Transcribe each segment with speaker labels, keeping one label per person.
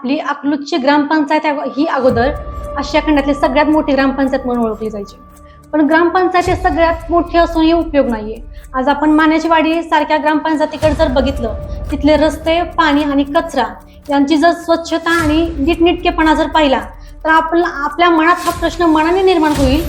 Speaker 1: आपली अकलूजची ग्रामपंचायत अगो- ही अगोदर आशिया खंडातली सगळ्यात मोठी ग्रामपंचायत म्हणून ओळखली जायची. पण ग्रामपंचायत सगळ्यात मोठी असूनही उपयोग नाहीये. आज आपण मान्याची सारख्या ग्रामपंचायतीकडे जर बघितलं तिथले रस्ते पाणी आणि कचरा यांची जर स्वच्छता आणि नीटनेटकेपणा जर पाहिला तर आपला आपल्या मनात हा प्रश्न मनाने निर्माण होईल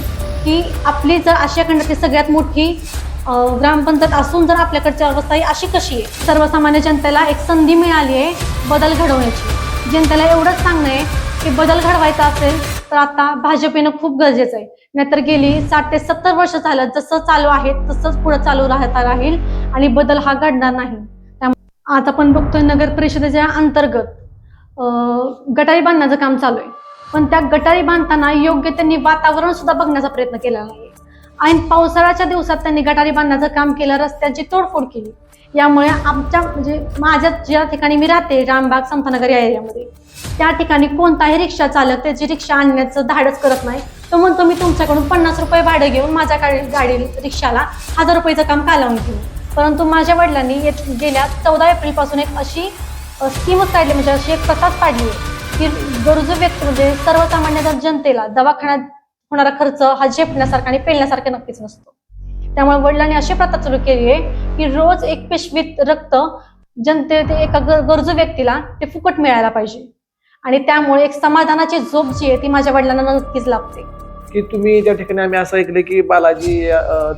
Speaker 1: की आपली जर आशिया खंडातली सगळ्यात मोठी ग्रामपंचायत असून जर आपल्याकडची अवस्था ही अशी कशी आहे? सर्वसामान्य जनतेला एक संधी मिळाली आहे बदल घडवण्याची. जनतेला एवढंच सांगणं आहे की बदल घडवायचा असेल तर आता भाजप येणं खूप गरजेचं आहे. नाहीतर गेली साठ ते सत्तर वर्ष झालं जसं चालू आहे तसंच पुढे चालू राहता राहील आणि बदल हा घडणार नाही. त्यामुळे आज आपण बघतोय नगर परिषदेच्या अंतर्गत गटारी बांधण्याचं काम चालू आहे. पण त्या गटारी बांधताना योग्य त्यांनी वातावरण सुद्धा बघण्याचा प्रयत्न केला आहे आणि पावसाळ्याच्या दिवसात त्यांनी गटारी बांधण्याचं काम केलं रस्त्यांची तोडफोड केली. यामुळे आमच्या म्हणजे माझ्या ज्या ठिकाणी मी राहते रामबाग संतानगर या एरियामध्ये त्या ठिकाणी कोणताही रिक्षा चालक त्याची रिक्षा आणण्याचं धाडस करत नाही. तो म्हणतो मी तुमच्याकडून पन्नास रुपये भाडं घेऊन माझ्या गाडी गाडी रिक्षाला हजार रुपयेचं काम का लावून घेऊ परंतु माझ्या वडिलांनी येत- गेल्या चौदा एप्रिलपासून एक अशी स्कीमच काढली म्हणजे अशी एक प्रथाच काढली आहे की गरजू व्यक्ती म्हणजे सर्वसामान्य जनतेला दवाखान्यात होणारा खर्च हा झेपण्यासारखा आणि पेलण्यासारखा नक्कीच नसतो. त्यामुळे वडिलांनी अशी प्रथा सुरू केली आहे की रोज एक पिशवीत रक्त जनते ते एका गरजू व्यक्तीला ते फुकट मिळायला पाहिजे. आणि त्यामुळे एक समाधानाची झोप जी आहे ती माझ्या वडिलांना नक्कीच लागते.
Speaker 2: की तुम्ही त्या ठिकाणी आम्ही असं ऐकलं की बालाजी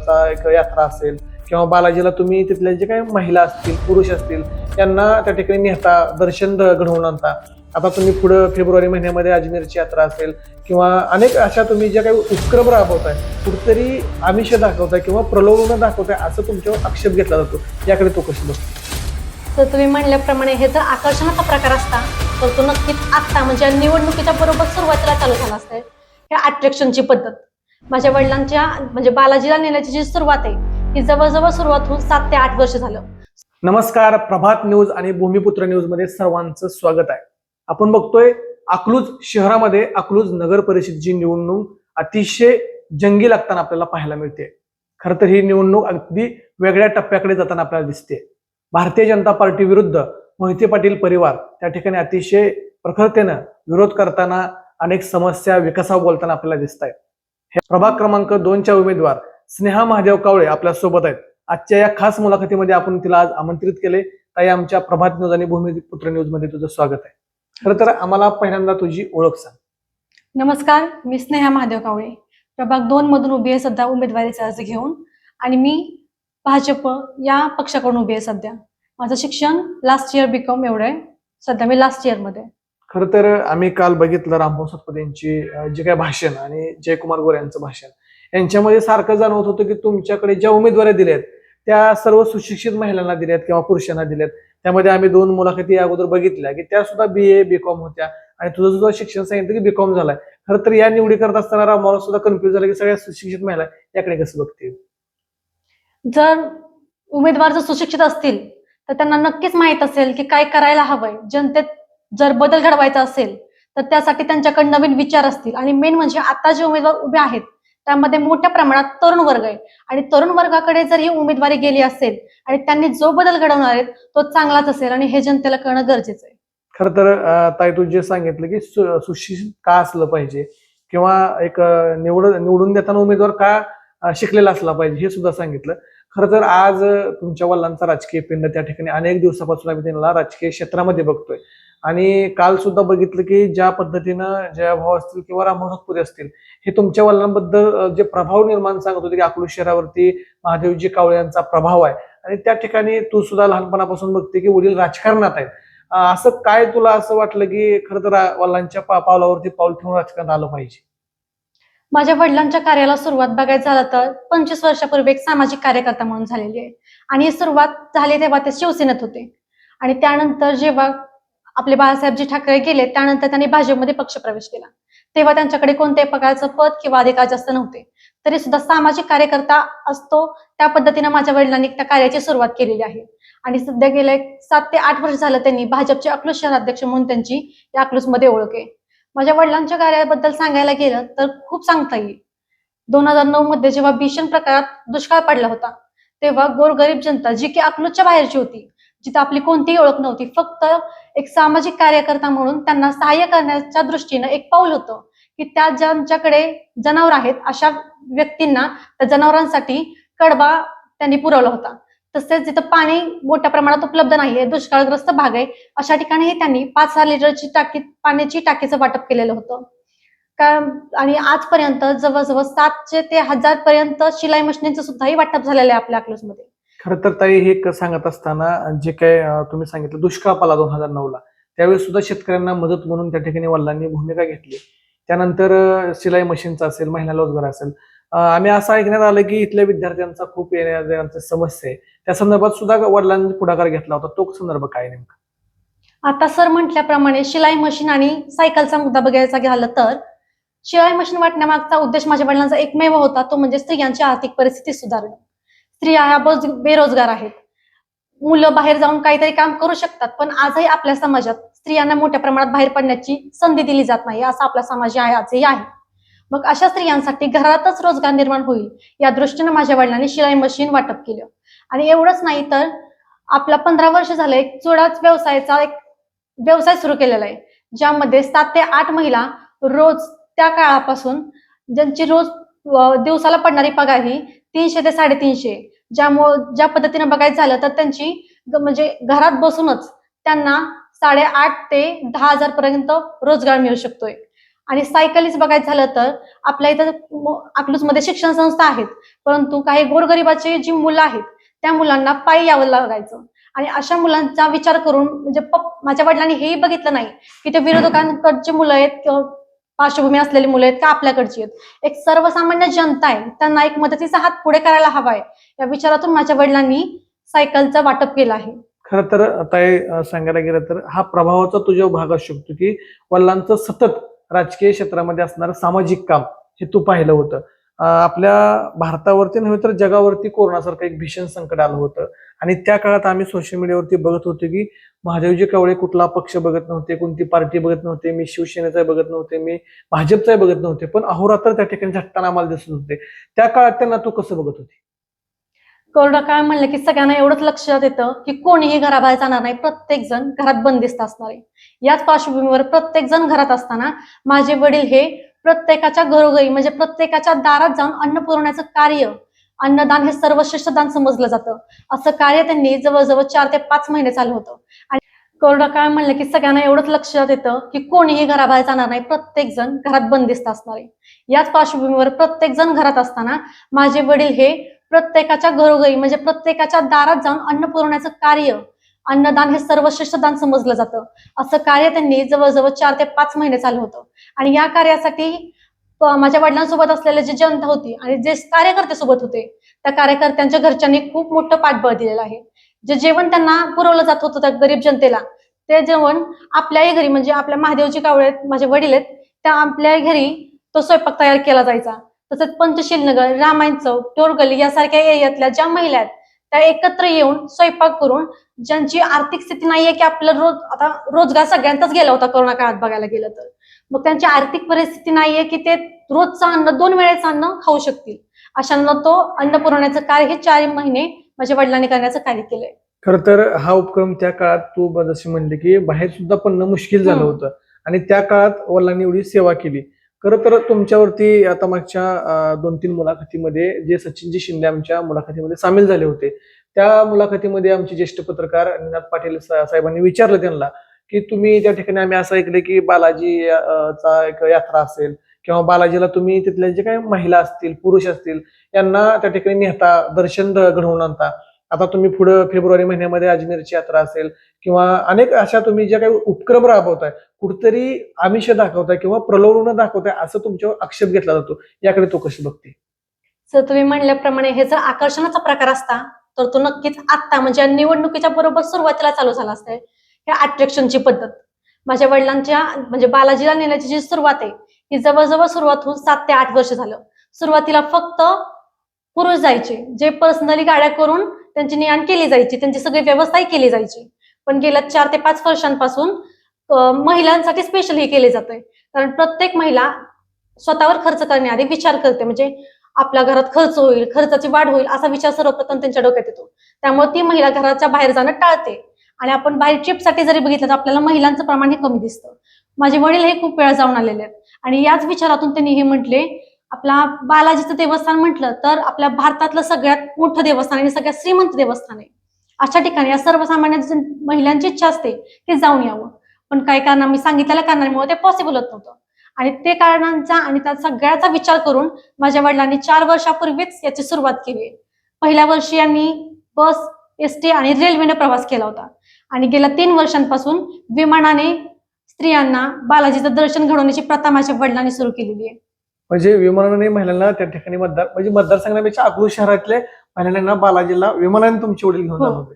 Speaker 2: चा एक यात्रा असेल किंवा बालाजीला तुम्ही तिथल्या जे काही महिला असतील पुरुष असतील त्यांना त्या ठिकाणी नेहता दर्शन घडवून आणता. आता तुम्ही पुढं फेब्रुवारी महिन्यामध्ये अजमेरची यात्रा असेल किंवा अनेक अशा तुम्ही ज्या काही उपक्रम राबवताय कुठेतरी आमिष दाखवताय किंवा प्रलोभन दाखवताय असं तुमच्यावर आक्षेप घेतला जातो. याकडे तो कशी बघतो.
Speaker 1: तर तुम्ही म्हणल्याप्रमाणे हे जर आकर्षणाचा प्रकार असता तर तो नक्कीच आत्ता म्हणजे निवडणुकीच्या बरोबर सुरुवातीला चालू झाला असता. हे अट्रॅक्शनची पद्धत. माझ्या वडिलांच्या म्हणजे बालाजीला नेण्याची जी सुरुवात आहे ती जवळजवळ सुरुवात होऊन सात ते आठ वर्ष झालं.
Speaker 2: नमस्कार प्रभात न्यूज आणि भूमिपुत्र न्यूजमध्ये सर्वांचं स्वागत आहे. आपण बघतोय अकलूज शहरामध्ये अकलूज नगर परिषदेची निवडणूक अतिशय जंगी लागताना आपल्याला पाहायला मिळते. खरं तर ही निवडणूक अगदी वेगळ्या टप्प्याकडे जाताना आपल्याला दिसते. भारतीय जनता पार्टी विरुद्ध मोहिते पाटील परिवार त्या ठिकाणी अतिशय प्रखरतेनं विरोध करताना अनेक समस्या विकासावर बोलताना आपल्याला दिसत आहेत हे प्रभाग क्रमांक दोनच्या उमेदवार स्नेहा महादेव कावळे आपल्यासोबत आहेत. आजच्या या खास मुलाखतीमध्ये आपण तिला आज आमंत्रित केले. ताई आमच्या प्रभात न्यूज आणि भूमिपुत्र न्यूजमध्ये तुझं स्वागत आहे. खरं तर आम्हाला पहिल्यांदा तुझी ओळख सांग.
Speaker 1: नमस्कार मी स्नेहा महादेव कावळे. प्रभाग दोन मधून उभी आहे सध्या उमेदवारीचा अर्ज घेऊन आणि मी भाजप या पक्षाकडून उभी आहे सध्या. माझं शिक्षण लास्ट इयर बीकॉम एवढं आहे. सध्या मी लास्ट इयरमध्ये आहे.
Speaker 2: खरं तर आम्ही काल बघितलं रामभाऊ सातपुते यांची जे काय भाषण आणि जयकुमार गोरे यांचं भाषण. यांच्यामध्ये सारखं जाणवत होतं की तुमच्याकडे ज्या उमेदवारी दिल्यात त्या सर्व सुशिक्षित महिलांना दिल्यात किंवा पुरुषांना दिल्यात. त्यामध्ये आम्ही दोन मुलाखती अगोदर बघितल्या की त्या सुद्धा बी ए बी कॉम होत्या. आणि तुझं सुद्धा शिक्षण सांगितलं की बीकॉम झालाय. खरं तर या निवडी करत असताना रामभाऊ सुद्धा कन्फ्युज झाला की सगळ्या सुशिक्षित महिला याकडे कसं बघतील?
Speaker 1: जर उमेदवार जर सुशिक्षित असतील तर त्यांना नक्कीच माहीत असेल की काय करायला हवंय. जनतेत जर बदल घडवायचा असेल तर त्यासाठी त्यांच्याकडे नवीन विचार असतील. आणि मेन म्हणजे आता जे उमेदवार उभे आहेत त्यामध्ये मोठ्या प्रमाणात तरुण वर्ग आहे. आणि तरुण वर्गाकडे जर ही उमेदवारी गेली असेल आणि त्यांनी जो बदल घडवणार आहेत तो चांगलाच असेल आणि हे जनतेला कळणं गरजेचं आहे.
Speaker 2: खर तर ताई तू जे सांगितलं की सु- सुशिक्षित का असलं पाहिजे किंवा एक निवड निवडून देताना उमेदवार का शिकलेला असला पाहिजे हे सुद्धा सांगितलं. खरं तर आज तुमच्या वडिलांचा राजकीय पिंड त्या ठिकाणी अनेक दिवसापासून आम्ही त्यांना राजकीय क्षेत्रामध्ये बघतोय. आणि काल सुद्धा बघितलं की ज्या पद्धतीनं जयाभाऊ असतील किंवा रामभाऊ सातपुते असतील हे तुमच्या वडिलांबद्दल जे प्रभाव निर्माण सांगत होते की अकलूज शहरावरती महादेवजी कावळे यांचा प्रभाव आहे. आणि त्या ठिकाणी तू सुद्धा लहानपणापासून बघते की वडील राजकारणात आहेत. असं काय तुला असं वाटलं की खरं तर वडिलांच्या पा- पावलावरती पाऊल ठेवून राजकारणात आलं पाहिजे?
Speaker 1: माझ्या वडिलांच्या कार्याला सुरुवात बघायचं झालं तर पंचवीस वर्षापूर्वी एक सामाजिक कार्यकर्ता म्हणून झालेली आहे. आणि सुरुवात झाली तेव्हा ते शिवसेनेत होते. आणि त्यानंतर जेव्हा आपले बाळासाहेबजी ठाकरे गेले त्यानंतर त्यांनी भाजपमध्ये पक्षप्रवेश केला. तेव्हा त्यांच्याकडे कोणत्याही प्रकारचं पद किंवा अधिकार जास्त नव्हते. तरी सुद्धा सामाजिक कार्यकर्ता असतो त्या पद्धतीने माझ्या वडिलांनी त्या कार्याची सुरुवात केलेली आहे. आणि सध्या गेले सात ते आठ वर्ष झालं त्यांनी भाजपचे अकलूज शहराध्यक्ष म्हणून त्यांची या अकलूजमध्ये ओळख आहे. माझ्या वडिलांच्या कार्याबद्दल सांगायला गेलं तर खूप सांगता येईल. दोन हजार नऊ मध्ये जेव्हा भीषण प्रकारात दुष्काळ पडला होता तेव्हा गोरगरीब जनता जी की अकलूजच्या बाहेरची होती जिथे आपली कोणतीही ओळख नव्हती फक्त एक सामाजिक कार्यकर्ता म्हणून त्यांना सहाय्य करण्याच्या दृष्टीनं एक पाऊल होतं की त्या ज्यांच्याकडे जनावर आहेत अशा व्यक्तींना त्या जनावरांसाठी कडबा त्यांनी पुरवला होता. तसेच जिथं पाणी मोठ्या प्रमाणात उपलब्ध नाहीये दुष्काळग्रस्त भाग आहे. अशा ठिकाणीही त्यांनी पाच हजार लिटरची टाकी पाण्याची टाकीचं वाटप केलेलं होतं. का आणि आजपर्यंत जवळजवळ सातशे ते हजार पर्यंत शिलाई मशिनीचं सुद्धाही वाटप झालेलं आहे आपल्या अकलूजमध्ये.
Speaker 2: खरं तर ताई हे सांगत असताना जे काय तुम्ही सांगितलं दुष्काळ पाला दोन हजार नऊ ला त्यावेळेस सुद्धा शेतकऱ्यांना मदत म्हणून त्या ठिकाणी वडिलांनी भूमिका घेतली. त्यानंतर अं, शिलाई मशीनचा असेल महिला रोजगार असेल आम्ही असं ऐकण्यात आलं की इथल्या विद्यार्थ्यांचा खूप येण्या समस्या आहे. त्या संदर्भात सुद्धा वडिलांनी पुढाकार घेतला होता. तो संदर्भ काय नेमका?
Speaker 1: आता सर म्हटल्याप्रमाणे शिलाई मशीन आणि सायकलचा मुद्दा बघायचा झाला तर शिलाई मशीन वाटण्यामागचा उद्देश माझ्या वडिलांचा एकमेव होता तो म्हणजे स्त्रियांची आर्थिक परिस्थिती सुधारणे. स्त्रिया ह्या बेरोजगार आहेत. मुलं बाहेर जाऊन काहीतरी काम करू शकतात पण आजही आपल्या समाजात स्त्रियांना मोठ्या प्रमाणात बाहेर पडण्याची संधी दिली जात नाही असा आपला समाज आहे आजही आहे. मग अशा स्त्रियांसाठी घरातच रोजगार निर्माण होईल या दृष्टीनं माझ्या वडिलांनी शिलाई मशीन वाटप केलं. आणि एवढंच नाही तर आपला पंधरा वर्ष झालं एक चुडाच व्यवसायाचा एक व्यवसाय सुरू केलेला आहे ज्यामध्ये सात ते आठ महिला रोज त्या काळापासून ज्यांची रोज दिवसाला पडणारी पगार ही तीनशे ते साडेतीनशे ज्यामुळं ज्या पद्धतीने बघायचं झालं तर त्यांची म्हणजे घरात बसूनच त्यांना साडेआठ ते दहा हजार पर्यंत रोजगार मिळू शकतोय. आणि सायकलीच बघायचं झालं तर आपल्या इथं अकलूजमध्ये शिक्षण संस्था आहेत परंतु काही गोरगरिबाची जी मुलं आहेत त्या मुलांना पायी यावं लागायचं. आणि अशा मुलांचा विचार करून म्हणजे माझ्या वडिलांनी हेही बघितलं नाही की ते विरोधकांकडची मुलं आहेत पार्श्वभूमी असलेली मुलं आहेत का आपल्याकडची आहेत? एक सर्वसामान्य जनता आहे त्यांना एक मदतीचा हात पुढे करायला हवाय या विचारातून माझ्या वडिलांनी सायकलचं वाटप केलं आहे.
Speaker 2: खरं तर आता सांगायला गेलं तर हा प्रभावाचा तुझ्या भाग असू शकतो की वडिलांचं सतत राजकीय क्षेत्रामध्ये असणारं सामाजिक काम हे तू पाहिलं होतं. आपल्या भारतावरती नव्हे तर जगावरती कोरोनासारखं एक भीषण संकट आलं होतं. आणि त्या काळात आम्ही सोशल मीडियावरती बघत होतो की महादेवजी कवळे कुठला पक्ष बघत नव्हते कोणती पार्टी बघत नव्हते मी शिवसेनेचा बघत नव्हते मी भाजपचाही बघत नव्हते पण अहोरात्र त्या ठिकाणी झटताना आम्हाला दिसत होते. त्या काळात त्यांना तू कसं बघत होती?
Speaker 1: कोरोना काळ म्हणलं की सगळ्यांना एवढंच लक्षात येतं की कोणीही घराबाहेर जाणार नाही प्रत्येक जण घरात बंदिस्त असणार आहे. याच पार्श्वभूमीवर प्रत्येक जण घरात असताना माझे वडील हे प्रत्येकाच्या घरोघरी म्हणजे प्रत्येकाच्या दारात जाऊन अन्न पुरवण्याचं कार्य अन्नदान हे सर्वश्रेष्ठ दान समजलं जातं. असं कार्य त्यांनी जवळजवळ चार ते पाच महिने चालू होतं. आणि कोरोना काळ म्हणलं की सगळ्यांना एवढंच लक्षात येतं की कोणीही घराबाहेर जाणार नाही प्रत्येक जण घरात बंदिस्त असणार आहे. याच पार्श्वभूमीवर प्रत्येक जण घरात असताना माझे वडील हे प्रत्येकाच्या घरोघरी म्हणजे प्रत्येकाच्या दारात जाऊन अन्न पुरवण्याचं कार्य अन्नदान हे सर्वश्रेष्ठ दान समजलं जातं. असं कार्य त्यांनी जवळजवळ चार ते पाच महिने चालू होतं. आणि या कार्यासाठी माझ्या वडिलांसोबत असलेले जे जनता होती आणि जे कार्यकर्ते सोबत होते त्या कार्यकर्त्यांच्या घरच्यांनी खूप मोठं पाठबळ दिलेलं आहे. जे जेवण त्यांना पुरवलं जात होतं त्या गरीब जनतेला ते जेवण आपल्याही घरी म्हणजे आपल्या महादेवची कावळे आहेत, माझे वडील आहेत त्या आपल्या घरी तो स्वयंपाक तयार केला जायचा. तसंच पंचशील नगर रामायण चौक टोरगली यासारख्या एरियातल्या ज्या महिला आहेत त्या एकत्र येऊन स्वयंपाक करून ज्यांची आर्थिक स्थिती नाहीये की आपलं रोज आता रोजगार सगळ्यांचाच गेला होता कोरोना काळात बघायला गेलं तर. मग त्यांची आर्थिक परिस्थिती नाहीये की ते रोजचं अन्न दोन वेळेचं अन्न खाऊ शकतील. अशांना तो अन्न पुरवण्याचं कार्य हे चार महिने माझ्या वडिलांनी करण्याचं कार्य केलंय.
Speaker 2: खर तर हा उपक्रम त्या काळात तू जशी म्हणली की बाहेर सुद्धा पडणं मुश्किल झालं. होतं. आणि त्या काळात वडिलांनी एवढी सेवा केली. खरं तर तुमच्यावरती आता मागच्या दोन तीन मुलाखतीमध्ये जे सचिनजी शिंदे आमच्या मुलाखतीमध्ये सामील झाले होते त्या मुलाखतीमध्ये आमचे ज्येष्ठ पत्रकार निनाद पाटील सा- साहेबांनी विचारलं त्यांना की तुम्ही त्या ठिकाणी आम्ही असं ऐकलं की बालाजी चा एक यात्रा असेल किंवा बालाजीला तुम्ही तिथल्या जे काही महिला असतील पुरुष असतील यांना त्या ठिकाणी नेहता दर्शन घडवून आणता. आता तुम्ही पुढं फेब्रुवारी महिन्यामध्ये अजमेरची यात्रा असेल किंवा अनेक अशा तुम्ही ज्या काही उपक्रम राबवताय कुठतरी आमिष दाखवताय किंवा प्रलोभन दाखवताय असं तुमच्यावर आक्षेप घेतला जातो. याकडे तो कशी बघते?
Speaker 1: सर तुम्ही म्हणल्याप्रमाणे हे जर आकर्षणाचा प्रकार असता तर तो नक्कीच आत्ता म्हणजे निवडणुकीच्या बरोबर सुरुवातीला चालू झाला असतंय. ह्या अट्रॅक्शनची पद्धत. माझ्या वडिलांच्या म्हणजे बालाजीला नेण्याची जी सुरुवात आहे ही जवळजवळ सुरुवात होऊन सात ते आठ वर्ष झालं. सुरुवातीला फक्त पुरुष जायचे जे पर्सनली गाड्या करून त्यांची ने आण केली जायची त्यांची सगळी व्यवस्थाही केली जायची. पण गेल्या चार ते पाच वर्षांपासून महिलांसाठी स्पेशल हे केले जाते कारण प्रत्येक महिला स्वतःवर खर्च करण्याआधी विचार करते म्हणजे आपल्या घरात खर्च होईल खर्चाची वाढ होईल असा विचार सर्वप्रथम त्यांच्या डोक्यात येतो. त्यामुळे ती महिला घराच्या बाहेर जाणं टाळते. आणि आपण बाहेर ट्रिपसाठी जरी बघितलं तर आपल्याला महिलांचं प्रमाण हे कमी दिसतं. माझे वडील हे खूप वेळा जाऊन आलेले आहेत. आणि याच विचारातून त्यांनी हे म्हटले आपला बालाजीचं देवस्थान म्हटलं तर आपल्या भारतातलं सगळ्यात मोठं देवस्थान आणि सगळ्यात श्रीमंत देवस्थान आहे. अशा ठिकाणी या सर्वसामान्य महिलांची इच्छा असते की जाऊन यावं. पण काही कारण मी सांगितलेल्या कारणांमुळे ते पॉसिबल होत नव्हतं. आणि ते कारणांचा आणि त्या सगळ्याचा विचार करून माझ्या वडिलांनी चार वर्षापूर्वीच याची सुरुवात केली आहे. पहिल्या वर्षी यांनी बस एस टी आणि रेल्वेने प्रवास केला होता. आणि गेल्या तीन वर्षांपासून विमानाने स्त्रियांना बालाजीचं दर्शन घडवण्याची प्रथा माझ्या वडिलांनी सुरू केलेली आहे.
Speaker 2: म्हणजे विमानाने महिलांना त्या ठिकाणी मतदार म्हणजे मतदारसंघापेक्षा अकलूज शहरातल्या महिलांना बालाजीला विमानाने तुमचे वडील घेऊन
Speaker 1: हो.
Speaker 2: जात होते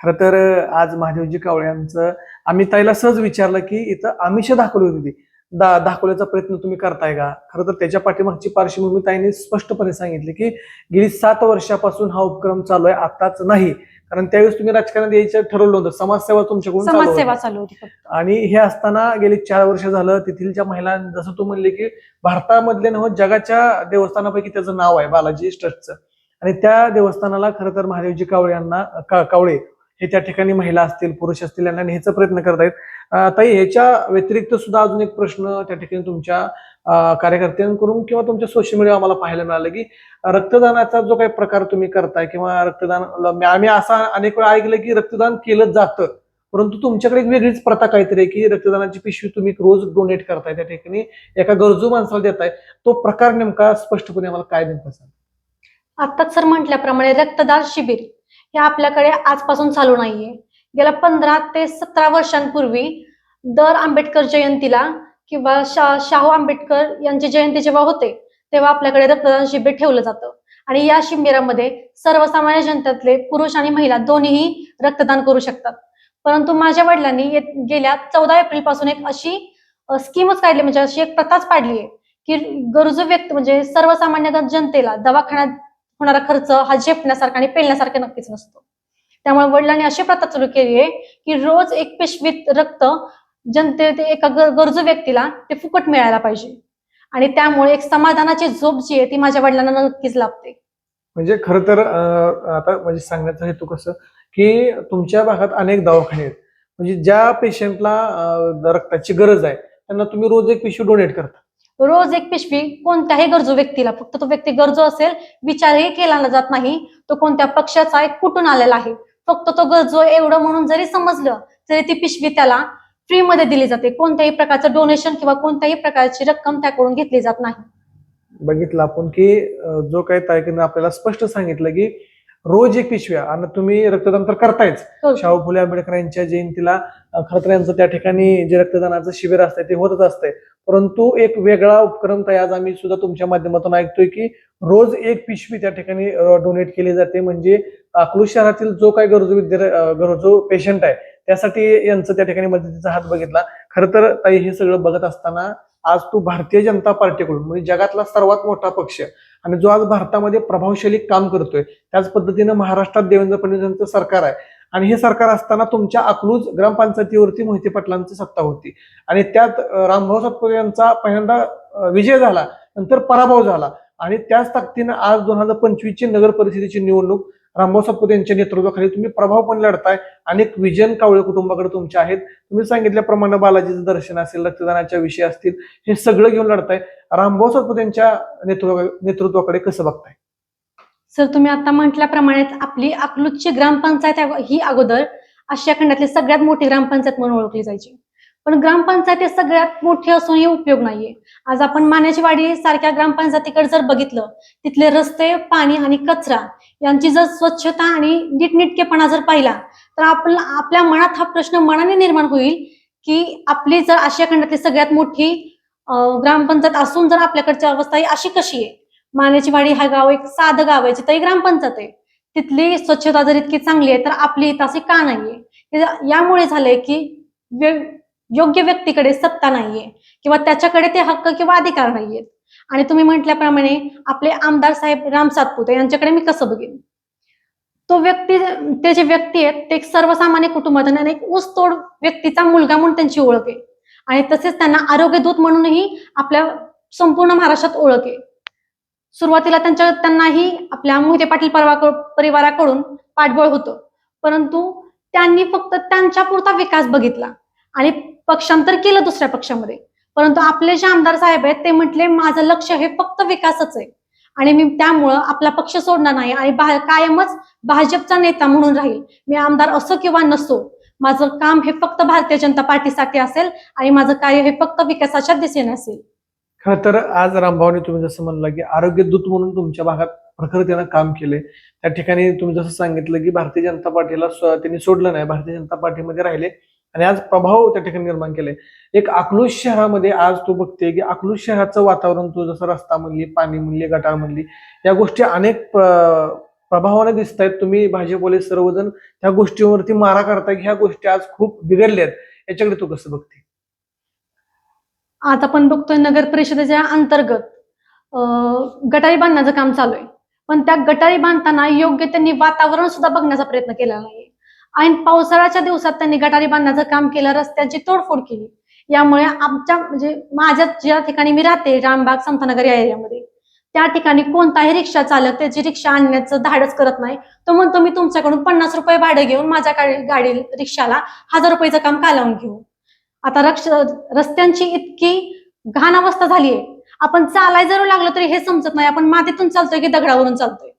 Speaker 2: खरं तर आज महादेवजी कावळे यांचं आम्ही ताईला सहज विचारलं की इथं आमिष दाखवली होती दा दाखवण्याचा प्रयत्न तुम्ही करताय का? खरं तर त्याच्या पाठीमागची पार्श्वभूमी ताईने स्पष्टपणे सांगितली की गेली सात वर्षापासून हा उपक्रम चालू आहे आताच नाही. कारण त्यावेळेस तुम्ही राजकारणात यायचं ठरवलं होतं. समाजसेवा तुमच्याकडून.
Speaker 1: समाजसेवा चालू होती
Speaker 2: आणि हे असताना गेली चार वर्ष झालं तेथील महिला जसं तू म्हणले की भारतामधले नव्ह जगाच्या देवस्थानापैकी त्याचं नाव आहे बालाजी ट्रस्टचं. आणि त्या देवस्थानाला खरं तर महादेवजी कावळे यांना कावळे हे त्या ठिकाणी महिला असतील पुरुष असतील यांना न्यायचा प्रयत्न करत आहेत अं, ताई ह्याच्या व्यतिरिक्त सुद्धा अजून एक प्रश्न त्या ठिकाणी तुमच्या कार्यकर्त्यांकडून किंवा तुमच्या सोशल मीडिया आम्हाला पाहायला मिळालं की रक्तदानाचा जो काही प्रकार तुम्ही करताय किंवा रक्तदान म्हणजे आम्ही असा अनेक वेळा ऐकलं की रक्तदान केलं जातं. परंतु तुमच्याकडे एक वेगळीच प्रथा काहीतरी आहे की रक्तदानाची पिशवी तुम्ही रोज डोनेट करताय. त्या ठिकाणी एका गरजू माणसाला देताय. तो प्रकार नेमका स्पष्टपणे आम्हाला काय नेमका सांग?
Speaker 1: आत्ताच सर म्हटल्याप्रमाणे रक्तदान शिबिर हे आपल्याकडे आजपासून चालू नाहीये. गेल्या पंधरा ते सतरा वर्षांपूर्वी दर आंबेडकर जयंतीला किंवा शा शाहू आंबेडकर यांची जयंती जेव्हा होते तेव्हा आपल्याकडे रक्तदान शिबिर ठेवलं जातं. आणि या शिबिरामध्ये सर्वसामान्य जनतेतले पुरुष आणि महिला दोन्हीही रक्तदान करू शकतात. परंतु माझ्या वडिलांनी गेल्या चौदा एप्रिलपासून एक अशी स्कीमच काढली म्हणजे अशी एक प्रथाच पाडली आहे की गरजू व्यक्ती म्हणजे सर्वसामान्य जनतेला दवाखान्यात होणारा खर्च हा झेपण्यासारखा आणि पेलण्यासारखा नक्कीच नसतो. त्यामुळे वडिलांनी अशी प्रथा चालू केली आहे की रोज एक पिशवीत रक्त जनते एका गरजू व्यक्तीला ते फुकट मिळायला पाहिजे. आणि त्यामुळे एक समाधानाची झोप जी आहे ती माझ्या वडिलांना नक्कीच लाभते.
Speaker 2: म्हणजे खरं तर आता म्हणजे सांगण्याचा हेतू कसं की तुमच्या भागात अनेक दवाखाने आहेत. म्हणजे ज्या पेशंटला रक्ताची गरज आहे त्यांना तुम्ही रोज एक पिशवी डोनेट करता.
Speaker 1: रोज एक पिशवी कोणत्याही गरजू व्यक्तीला फक्त तो व्यक्ती गरजू असेल विचारही केला जात नाही तो कोणत्या पक्षाचा आहे कुठून आलेला आहे. फक्त तो गरजो एवढं म्हणून जरी समजलं तरी ती पिशवी त्याला फ्रीमध्ये दिली जाते. कोणत्याही प्रकारचं डोनेशन किंवा कोणत्याही प्रकारची रक्कम त्याकडून घेतली जात नाही.
Speaker 2: बघितलं आपण की जो काही तारखेनं आपल्याला स्पष्ट सांगितलं की रोज एक पिशव्या आणि तुम्ही रक्तदान तर करतायच.
Speaker 1: हो.
Speaker 2: शाहू फुले आंबेडकर यांच्या जयंतीला अं, खरं तर यांचं त्या ठिकाणी जे रक्तदानाचं शिबिर असतंय ते होतच असतंय. परंतु एक वेगळा उपक्रम तर आज आम्ही सुद्धा तुमच्या माध्यमातून ऐकतोय की रोज एक पिशवी त्या ठिकाणी डोनेट केली जाते. म्हणजे अकलूज शहरातील जो काही गरजू विद्यार्थी गरजू पेशंट आहे त्यासाठी यांचं त्या ठिकाणी मदतीचा हात बघितला. खरं तर ताई हे सगळं बघत असताना आज तू भारतीय जनता पार्टीकडून म्हणजे जगातला सर्वात मोठा पक्ष आणि जो आज भारतामध्ये प्रभावशाली काम करतोय त्याच पद्धतीनं महाराष्ट्रात देवेंद्र फडणवीसांचं सरकार आहे. आणि हे सरकार असताना तुमच्या अकलूज ग्रामपंचायतीवरती मोहिते पाटलांची सत्ता होती. आणि त्यात रामभाऊ सातपुते यांचा पहिल्यांदा विजय झाला नंतर पराभव झाला. आणि त्याच ताकदीनं आज दोन हजार पंचवीसची नगर परिषदेची निवडणूक रामभाऊ सातपुते यांच्या नेतृत्वाखाली तुम्ही प्रभावपणे लढताय अनेक विजन कावळे कुटुंबाकडे तुमच्या आहेत. तुम्ही सांगितल्याप्रमाणे बालाजीचं दर्शन असेल रक्तदानाच्या विषय असतील हे सगळं घेऊन लढताय. रामभाऊ सातपुते यांच्या नेतृत्वा नेतृत्वाकडे कसं बघताय?
Speaker 1: सर तुम्ही आता म्हटल्याप्रमाणे आपली अकलूजची ग्रामपंचायत ही अगोदर आशिया खंडातली सगळ्यात मोठी ग्रामपंचायत म्हणून ओळखली जायची. पण ग्रामपंचायत सगळ्यात मोठी असूनही उपयोग नाहीये. आज आपण मान्याची सारख्या ग्रामपंचायतीकडे जर बघितलं तिथले रस्ते पाणी आणि कचरा यांची जर स्वच्छता आणि नीटनीटकेपणा जर पाहिला तर आपला आपल्या मनात हा प्रश्न मनाने निर्माण होईल की आपली जर आशिया खंडातली सगळ्यात मोठी ग्रामपंचायत असून जर आपल्याकडची अवस्था ही अशी कशी आहे? मानेचीवाडी हा गाव एक साधं गाव आहे जिथं ग्रामपंचायत आहे. तिथली स्वच्छता जर इतकी चांगली आहे तर आपली इथं अशी का नाहीये? यामुळे झालंय की व्य- योग्य व्यक्तीकडे सत्ता नाहीये किंवा त्याच्याकडे ते हक्क किंवा अधिकार नाहीयेत. आणि तुम्ही म्हटल्याप्रमाणे आपले आमदार साहेब राम सातपुते यांच्याकडे मी कसं बघेन? तो व्यक्ती ते जे व्यक्ती आहेत ते एक सर्वसामान्य कुटुंबातून आणि एक ऊसतोड व्यक्तीचा मुलगा म्हणून त्यांची ओळख आहे. आणि तसेच त्यांना आरोग्य दूत म्हणूनही आपल्या संपूर्ण महाराष्ट्रात ओळख आहे. सुरुवातीला त्यांच्या त्यांनाही आपल्या मोहिते पाटील परिवाराकडून पाठबळ होतं. परंतु त्यांनी फक्त त्यांच्या पुरता विकास बघितला. आणि पक्षांतर केलं दुसऱ्या पक्षामध्ये. परंतु आपले जे आमदार साहेब आहेत ते म्हटले माझं लक्ष हे फक्त विकासच आहे. आणि मी त्यामुळं आपला पक्ष सोडणार नाही आणि कायमच भाजपचा नेता म्हणून राहील. मी आमदार असो किंवा नसो माझं काम हे फक्त भारतीय जनता पार्टीसाठी असेल आणि माझं कार्य हे फक्त विकासाच्या दिशेने असेल.
Speaker 2: खर तर आज रामभावने तुम्ही जसं म्हणलं की आरोग्य दूत म्हणून तुमच्या भागात प्रखरतेनं काम केले. त्या ठिकाणी तुम्ही जसं सांगितलं की भारतीय जनता पार्टीला त्यांनी सोडलं नाही भारतीय जनता पार्टीमध्ये राहिले. आणि आज प्रभाव त्या ठिकाणी निर्माण केले. एक अकलूज शहरामध्ये आज तू बघते की अकलूज शहराचं वातावरण तू जसं रस्ता म्हणली पाणी म्हणली गटार म्हणली या गोष्टी अनेक प्रभावाने दिसत आहेत तुम्ही भाजपवाले सर्वजण त्या गोष्टीवरती मारा करताय की ह्या गोष्टी आज खूप बिघडल्या आहेत. याच्याकडे तू कसं बघते?
Speaker 1: आज आपण बघतोय नगर परिषदेच्या अंतर्गत अं, गटारी बांधण्याचं काम चालू आहे. पण त्या गटारी बांधताना योग्य त्यांनी वातावरण सुद्धा बघण्याचा प्रयत्न केला नाही आणि पावसाळ्याच्या दिवसात त्यांनी गटारी बांधण्याचं काम केलं रस्त्यांची तोडफोड केली. यामुळे आमच्या म्हणजे माझ्या ज्या ठिकाणी मी राहते रामबाग समतानगर या एरियामध्ये त्या ठिकाणी कोणताही रिक्षा चालक त्याची रिक्षा आणण्याचं धाडच करत नाही. तो म्हणतो मी तुमच्याकडून पन्नास रुपये भाडं घेऊन माझ्या गाडी रिक्षाला हजार रुपयेचं काम का लावून घेऊ. आता रक्ष रस्त्यांची इतकी घाण अवस्था झालीये. आपण चालाय जर लागलं तरी हे समजत नाही. आपण मातीतून चालतोय की दगडावरून चालतोय?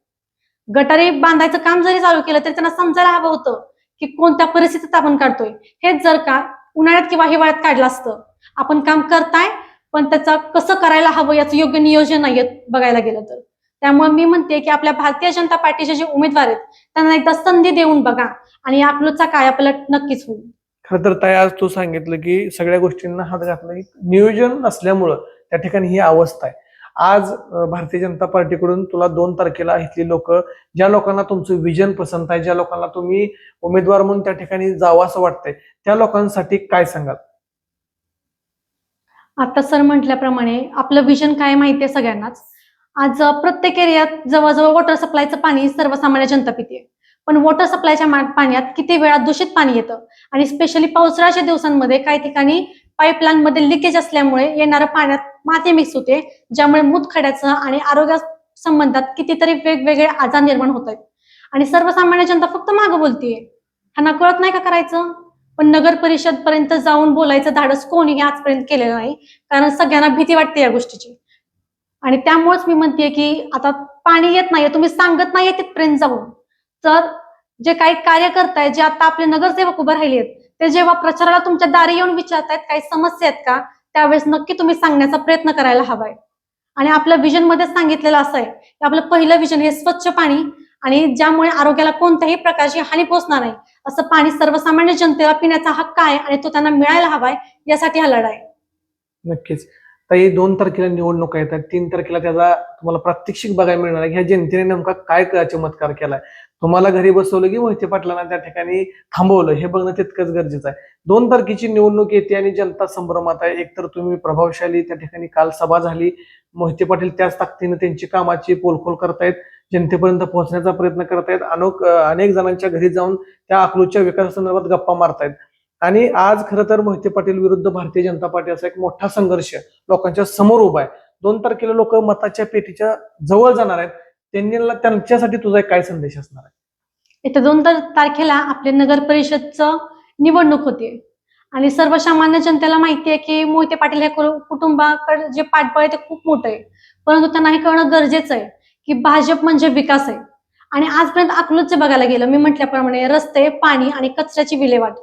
Speaker 1: गटारी बांधायचं काम जरी चालू केलं तरी त्यांना समजायला हवं होतं. की कोणत्या परिस्थितीत आपण काढतोय? हेच जर का उन्हाळ्यात किंवा हिवाळ्यात काढलं असतं आपण काम करताय पण त्याचं कसं करायला हवं याचं योग्य नियोजन नाही बघायला गेलं तर. त्यामुळे मी म्हणते की आपल्या भारतीय जनता पार्टीचे जे उमेदवार आहेत त्यांना एकदा संधी देऊन बघा आणि आपलंचा कायापलट नक्कीच होईल.
Speaker 2: खर तर ताई आज तू सांगितलं की सगळ्या गोष्टींना हात घातला नियोजन नसल्यामुळं त्या ठिकाणी ही अवस्था आहे. आज भारतीय जनता पार्टीकडून तुला दोन तारखेला इथली लोक ज्या लोकांना तुमचं विजन पसंत आहे ज्या लोकांना तुम्ही उमेदवार म्हणून त्या ठिकाणी जावं असं वाटतंय त्या लोकांसाठी काय सांगाल?
Speaker 1: आता सर म्हटल्याप्रमाणे आपलं विजन काय माहिती आहे सगळ्यांनाच? आज प्रत्येक एरियात जवळजवळ वॉटर सप्लायचं पाणी सर्वसामान्य जनता पिते. पण वॉटर सप्लायच्या पाण्यात किती वेळा दूषित पाणी येतं? आणि स्पेशली पावसाळ्याच्या दिवसांमध्ये काही ठिकाणी पाईपलाईन मध्ये लिकेज असल्यामुळे येणाऱ्या पाण्यात माती मिक्स होते ज्यामुळे मूतखड्याचं आणि आरोग्या संबंधात कितीतरी वेगवेगळे आजार निर्माण होत आहेत. आणि सर्वसामान्य जनता फक्त मागं बोलतीये. ह्यांना कळत नाही का करायचं? पण नगर परिषद पर्यंत जाऊन बोलायचं धाडस कोणी आजपर्यंत केलेलं नाही कारण सगळ्यांना भीती वाटते या गोष्टीची. आणि त्यामुळेच मी म्हणतेय की आता पाणी येत नाहीये तुम्ही सांगत नाहीये तिथपर्यंत जाऊन. तर जे काही कार्य करताय जे आता आपले नगरसेवक उभे राहिले आहेत ते जेव्हा प्रचाराला तुमच्या दारी येऊन विचारतायत काही समस्या आहेत का? त्यावेळेस नक्की तुम्ही सांगण्याचा प्रयत्न करायला हवाय. आणि आपलं विजनमध्ये सांगितलेलं असं आहे की आपलं पहिलं विजन हे स्वच्छ पाणी आणि ज्यामुळे आरोग्याला कोणत्याही प्रकारची हानी पोहोचणार नाही असं पाणी सर्वसामान्य जनतेला पिण्याचा हक्क आहे आणि तो त्यांना मिळायला हवाय यासाठी हा लढा आहे.
Speaker 2: नक्कीच. ताई दोन तारखेला निवडणुका येतात तीन तारखेला त्याचा तुम्हाला प्रात्यक्षिक बघायला मिळणार आहे ह्या जनतेने नेमका काय चमत्कार केलाय. तुम्हाला घरी बसवलं की मोहिते पाटलांना त्या ठिकाणी थांबवलं. हे बघणं तितकंच गरजेचं आहे. दोन तारखेची निवडणूक येते आणि जनता संभ्रमात आहे. एकतर तुम्ही प्रभावशाली त्या ठिकाणी काल सभा झाली. मोहिते पाटील त्याच ताकदीनं त्यांची कामाची पोलखोल करतायत. जनतेपर्यंत पोहोचण्याचा प्रयत्न करतायत. अनेक अनेक जणांच्या घरी जाऊन त्या अकलूजच्या विकासासंदर्भात गप्पा मारतायत. आणि आज खरं तर मोहिते पाटील विरुद्ध भारतीय जनता पार्टी असा एक मोठा संघर्ष लोकांच्या समोर उभा आहे. दोन तारखेला लोक मताच्या पेटीच्या जवळ जाणार आहेत. त्यांना त्यांच्यासाठी तुझा काय संदेश असणार आहे?
Speaker 1: येत्या दोन तारखेला आपल्या नगर परिषदचं निवडणूक होते. आणि सर्वसामान्य जनतेला माहिती आहे की मोहिते पाटील हे कुटुंबाकडे जे पाठबळ आहे ते खूप मोठं आहे. परंतु त्यांना हे कळणं गरजेचं आहे की भाजप म्हणजे विकास आहे. आणि आजपर्यंत अकलूच बघायला गेलं मी म्हटल्याप्रमाणे रस्ते पाणी आणि कचऱ्याची विल्हेवाट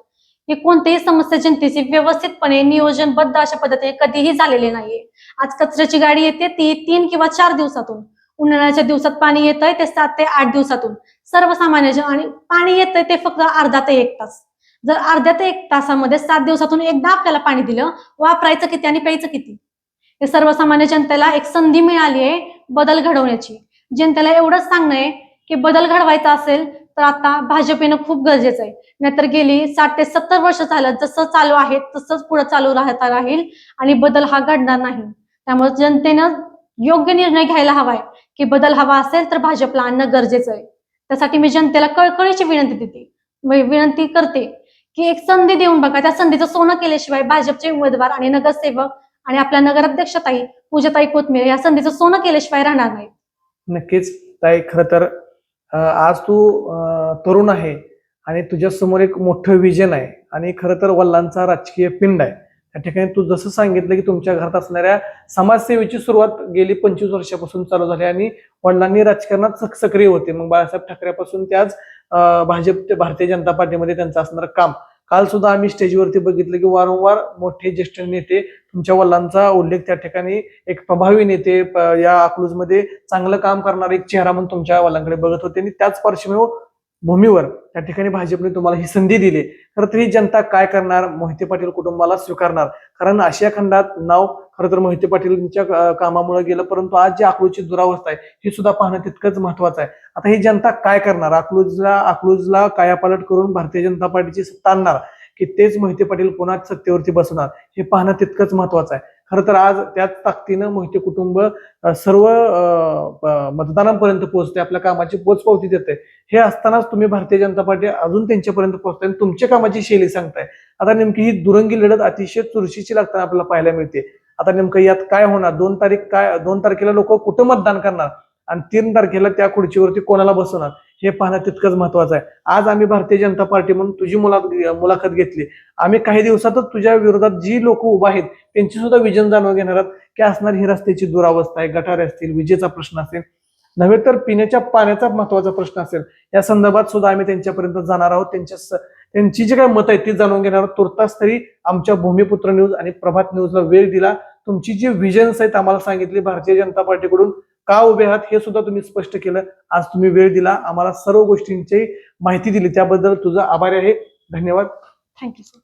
Speaker 1: ही कोणतीही समस्या जनतेची व्यवस्थितपणे नियोजनबद्ध अशा पद्धतीने कधीही झालेली नाहीये. आज कचऱ्याची गाडी येते ती तीन किंवा चार दिवसातून. उन्हाळ्याच्या दिवसात पाणी येत आहे ते सात ते आठ दिवसातून. सर्वसामान्य आणि पाणी येतंय ते फक्त अर्धा ते एक तास. जर अर्ध्या ते एक तासामध्ये सात दिवसातून एकदा आपल्याला पाणी दिलं वापरायचं किती आणि प्यायचं किती? हे सर्वसामान्य जनतेला एक संधी मिळाली आहे बदल घडवण्याची. जनतेला एवढंच सांगणं आहे की बदल घडवायचा असेल तर आता भाजप येणं खूप गरजेचं आहे. नाहीतर गेली साठ ते सत्तर वर्ष झालं जसं चालू आहे तसंच पुढे चालू राहता राहील आणि बदल हा घडणार नाही. त्यामुळे जनतेनं योग्य निर्णय घ्यायला हवाय. की बदल हवा असेल तर भाजपला आणणं गरजेचं आहे. त्यासाठी मी जनतेला कळकळीची विनंती देते. मी विनंती करते की एक संधी देऊन बघा. त्या संधीचं सोनं केल्याशिवाय भाजपचे उमेदवार आणि नगरसेवक आणि आपल्या नगराध्यक्षताई पूजाताई कोथमीर या संधीचं सोनं केल्याशिवाय राहणार नाही
Speaker 2: नक्कीच. ताई खर तर आज तू तरुण आहे आणि तुझ्या समोर एक मोठं विजन आहे. आणि खरं तर वल्लांचा राजकीय पिंड आहे. त्या ठिकाणी तू जसं सांगितलं की तुमच्या घरात असणाऱ्या समाजसेवेची सुरुवात गेली पंचवीस वर्षापासून चालू झाली आणि वडिलांनी राजकारणात सक- सक्रिय होते. मग बाळासाहेब ठाकरेपासून त्याच भाजप ते भारतीय जनता पार्टीमध्ये त्यांचं असणारं काम. काल सुद्धा आम्ही स्टेजवरती बघितलं की वारंवार मोठे ज्येष्ठ नेते तुमच्या वडिलांचा उल्लेख त्या ठिकाणी एक प्रभावी नेते या अकलूजमध्ये चांगलं काम करणारा एक चेहरा म्हणून तुमच्या वडिलांकडे बघत होते. आणि त्याच पार्श्वभूमीवर भूमीवर त्या ठिकाणी भाजपने तुम्हाला ही संधी दिली. खरं तर ही जनता काय करणार? मोहिते पाटील कुटुंबाला स्वीकारणार. कारण आशिया खंडात नाव खरं तर मोहिते पाटीलच्या कामामुळे गेलं परंतु आज जी अकलूजची दुरावस्था आहे ही सुद्धा पाहणं तितकंच महत्वाचं आहे. आता ही जनता काय करणार? अकलूजला अकलूजला कायापालट करून भारतीय जनता पार्टीची सत्ता आणणार की तेच मोहिते पाटील पुन्हा सत्तेवरती बसणार हे पाहणं तितकंच महत्वाचं आहे. खरं तर आज त्याच ताकदीनं मोहिते कुटुंब सर्व मतदानांपर्यंत मतदारांपर्यंत पोहोचते आपल्या कामाची पोचपावती देते हे असतानाच तुम्ही भारतीय जनता पार्टी अजून त्यांच्यापर्यंत पोहोचताय आणि तुमच्या कामाची शैली सांगताय. आता नेमकी ही दुरंगी लढत अतिशय चुरशीची लागताना आपल्याला पाहायला मिळते. आता नेमकं यात काय होणार? दोन तारीख काय दोन तारखेला लोक कुठं मतदान करणार? आणि तीन तारखेला त्या खुर्चीवरती कोणाला बसवणार? हे पाहणं तितकंच महत्वाचं आहे. आज आम्ही भारतीय जनता पार्टी म्हणून तुझी मुला- मुलाखत घेतली. आम्ही काही दिवसातच तुझ्या विरोधात जी लोक उभा आहेत त्यांची सुद्धा विजन जाणून घेणार आहोत. की असणार ही रस्त्याची दुरावस्था आहे गटारे असतील विजेचा प्रश्न असेल. नव्हे तर पिण्याच्या पाण्याचा महत्त्वाचा प्रश्न असेल. या संदर्भात सुद्धा आम्ही त्यांच्यापर्यंत जाणार आहोत. त्यांच्या स- त्यांची जी काही मतं आहेत ती जाणून घेणार आहोत. तुर्तास तरी आमच्या भूमिपुत्र न्यूज आणि प्रभात न्यूजला वेळ दिला. तुमची जी विजन्स आहेत आम्हाला सांगितली भारतीय जनता पार्टीकडून का उभे आहात हे सुद्धा तुम्ही स्पष्ट केलं. आज तुम्ही वेळ दिला. आम्हाला सर्व गोष्टींची माहिती दिली. त्याबद्दल तुझा आभार आहे. धन्यवाद.
Speaker 1: Thank you sir